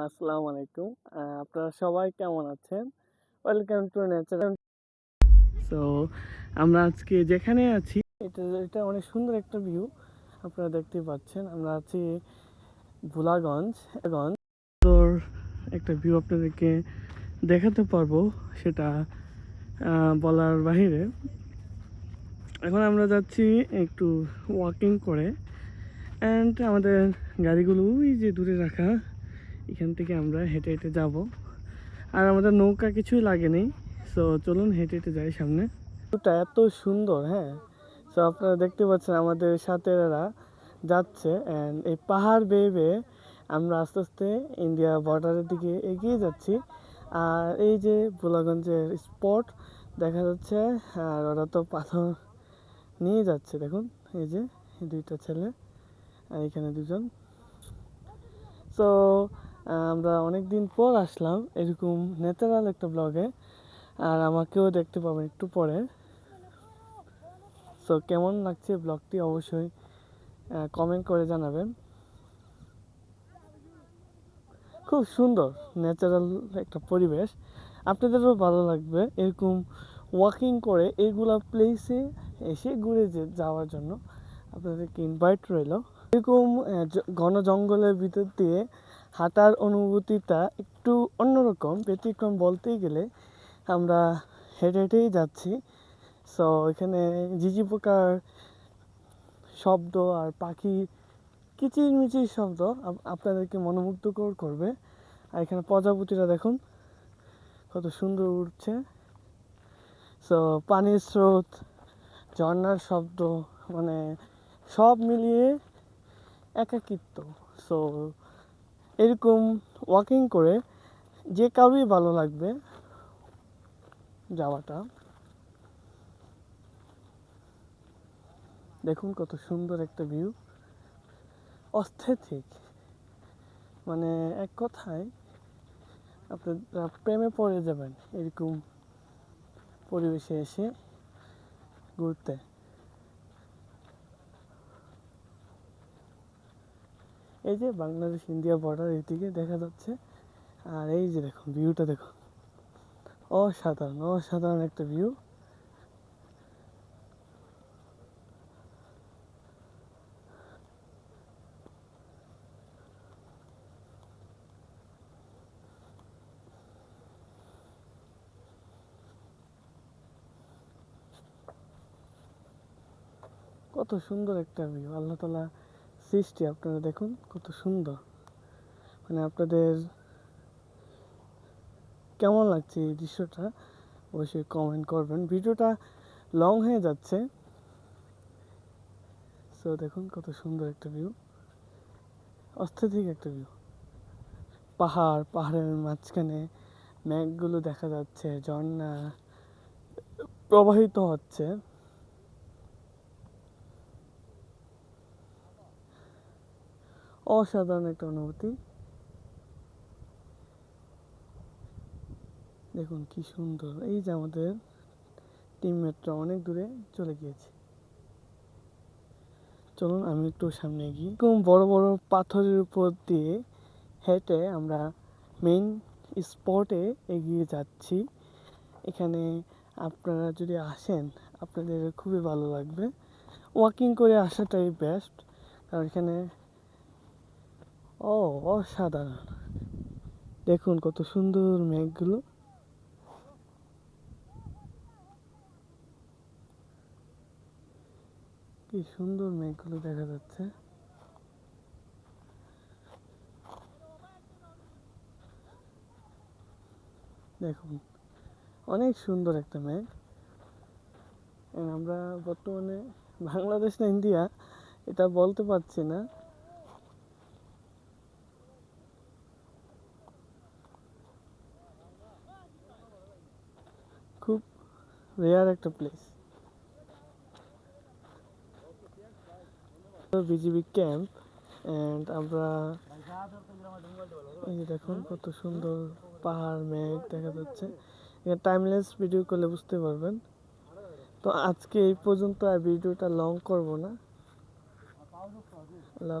আসসালামু আলাইকুম। আপনারা সবাই কেমন আছেন? ওয়েলকাম টু ন্যাচারাল সো আমরা আজকে যেখানে আছি, এটা এটা অনেক সুন্দর একটা ভিউ আপনারা দেখতে পাচ্ছেন। আমরা আছি ভোলাগঞ্জ গঞ্জ সুন্দর একটা ভিউ আপনাদেরকে দেখাতে পারব সেটা বলার বাহিরে। এখন আমরা যাচ্ছি একটু ওয়াকিং করে। অ্যান্ড আমাদের গাড়িগুলো ওই যে দূরে রাখা। এখান থেকে আমরা হেঁটে হেঁটে যাব। আর আমাদের নৌকা কিছুই লাগেনি। সো চলুন হেঁটে হেঁটে যাই সামনে। ওটা এত সুন্দর হ্যাঁ? সো আপনারা দেখতে পাচ্ছেন আমাদের সাথেরা যাচ্ছে অ্যান্ড এই পাহাড় বেয়ে বেয়ে আমরা আস্তে আস্তে ইন্ডিয়া বর্ডারের দিকে এগিয়ে যাচ্ছি। আর এই যে ভোলাগঞ্জের স্পট দেখা যাচ্ছে, আর ওরা তো পাথর নিয়ে যাচ্ছে, দেখুন। এই যে দুইটা ছেলে আর এখানে দুজন। সো আমরা অনেক দিন পর আসলাম এরকম ন্যাচারাল একটা ব্লগে আর আমাকেও দেখতে পাবেন একটু পরে। সো কেমন লাগছে ব্লগটি অবশ্যই কমেন্ট করে জানাবেন। খুব সুন্দর ন্যাচারাল একটা পরিবেশ। আপনাদেরও ভালো লাগবে এরকম ওয়াকিং করে এইগুলা প্লেসে এসে ঘুরে যাওয়ার জন্য। আপনাদেরকে ইনভাইট রইল। এরকম ঘন জঙ্গলের ভিতর দিয়ে হাঁটার অনুভূতিটা একটু অন্যরকম, ব্যতিক্রম বলতেই গেলে আমরা হেঁটে হেঁটেই যাচ্ছি। সো এখানে ঝিঝি পোকার শব্দ আর পাখি কিচিরমিচির শব্দ আপনাদেরকে মনোমুগ্ধকর করবে। আর এখানে প্রজাপতিরা দেখুন কত সুন্দর উঠছে সো পানির স্রোত ঝর্নার শব্দ মানে সব মিলিয়ে একাকিত্ব। সো এরকম ওয়াকিং করে যে কারোই ভালো লাগবে যাওয়াটা। দেখুন কত সুন্দর একটা ভিউ অস্থেটিক মানে এক কথায় আপনারা প্রেমে পড়ে যাবেন এরকম পরিবেশে এসে ঘুরতে। এই যে বাংলাদেশ ইন্ডিয়া বর্ডার এদিকে দেখা যাচ্ছে। আর এই যে দেখুন ভিউটা দেখুন। অসাধারণ অসাধারণ একটা ভিউ কত সুন্দর একটা ভিউ আল্লাহ তালা সৃষ্টি, আপনারা দেখুন কত সুন্দর। মানে আপনাদের কেমন লাগছে এই দৃশ্যটা অবশ্যই কমেন্ট করবেন। ভিডিওটা লং হয়ে যাচ্ছে। সো দেখুন কত সুন্দর একটা ভিউ অস্থিতিক একটা ভিউ পাহাড়, পাহাড়ের মাঝখানে মেঘগুলো দেখা যাচ্ছে, ঝর্ণা প্রবাহিত হচ্ছে। অসাধারণ একটা অনুভূতি। দেখুন কি সুন্দর। এই যে আমাদের টিমমেটরা অনেক দূরে চলে গিয়েছে। চলুন আমি একটু সামনে গিয়ে এরকম বড় বড় পাথরের উপর দিয়ে হেঁটে আমরা মেইন স্পটে এগিয়ে যাচ্ছি। এখানে আপনারা যদি আসেন, আপনাদের খুবই ভালো লাগবে। ওয়াকিং করে আসাটাই বেস্ট কারণ এখানে ও, অসাধারণ। দেখুন কত সুন্দর মেঘগুলো। কি সুন্দর মেঘগুলো দেখা যাচ্ছে। দেখুন, অনেক সুন্দর একটা মেঘ। আমরা বর্তমানে বাংলাদেশ না ইন্ডিয়া, এটা বলতে পারছি না খুব রেয়ার একটা প্লেস। বিজিবি ক্যাম্প অ্যান্ড আমরা এই যে দেখুন কত সুন্দর পাহাড়, মেঘ দেখা যাচ্ছে। এখানে টাইমলেস ভিডিও করলে বুঝতে পারবেন। তো আজকে এই পর্যন্ত আর ভিডিওটা লং করব না। আল্লাহ